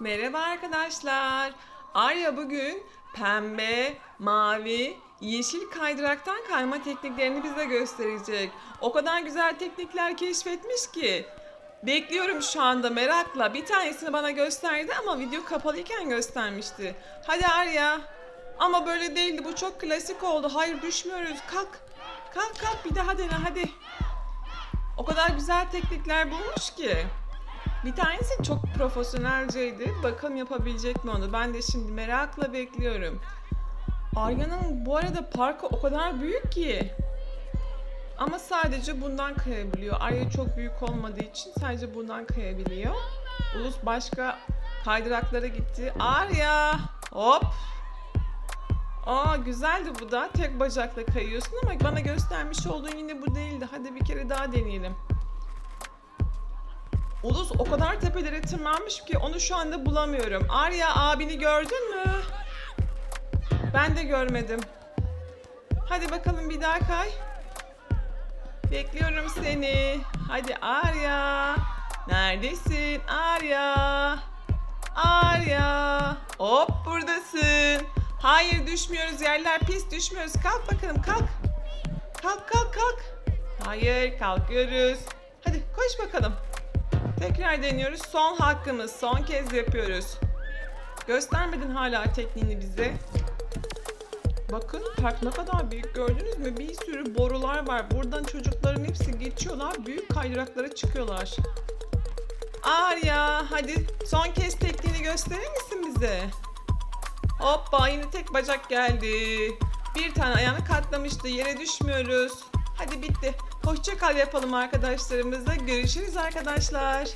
Merhaba arkadaşlar. Arya bugün pembe, mavi, yeşil kaydıraktan kayma tekniklerini bize gösterecek. O kadar güzel teknikler keşfetmiş ki. Bekliyorum şu anda merakla. Bir tanesini bana gösterdi ama video kapalıyken göstermişti. Hadi Arya. Ama böyle değildi. Bu çok klasik oldu. Hayır düşmüyoruz. Kalk. Kalk kalk bir daha dene hadi. O kadar güzel teknikler bulmuş ki. Bir tanesi çok profesyonelceydi. Bakalım yapabilecek mi onu? Ben de şimdi merakla bekliyorum. Arya'nın bu arada parkı o kadar büyük ki. Ama sadece bundan kayabiliyor. Arya çok büyük olmadığı için sadece bundan kayabiliyor. Ulus başka kaydıraklara gitti. Arya! Hop! Aa güzeldi bu da. Tek bacakla kayıyorsun ama bana göstermiş olduğun yine bu değildi. Hadi bir kere daha deneyelim. Ulus o kadar tepelere tırmanmış ki onu şu anda bulamıyorum. Arya abini gördün mü? Ben de görmedim. Hadi bakalım bir daha kay. Bekliyorum seni. Hadi Arya. Neredesin Arya? Arya. Hop buradasın. Hayır düşmüyoruz yerler pis düşmüyoruz. Kalk bakalım kalk. Kalk kalk kalk. Hayır kalkıyoruz. Hadi koş bakalım. Tekrar deniyoruz. Son hakkımız. Son kez yapıyoruz. Göstermedin hala tekniğini bize. Bakın park ne kadar büyük gördünüz mü? Bir sürü borular var. Buradan çocukların hepsi geçiyorlar. Büyük kaydıraklara çıkıyorlar. Arya hadi son kez tekniğini gösterir misin bize? Hoppa yine tek bacak geldi. Bir tane ayağını katlamıştı. Yere düşmüyoruz. Hadi bitti. Hoşça kal yapalım arkadaşlarımızla. Görüşürüz arkadaşlar.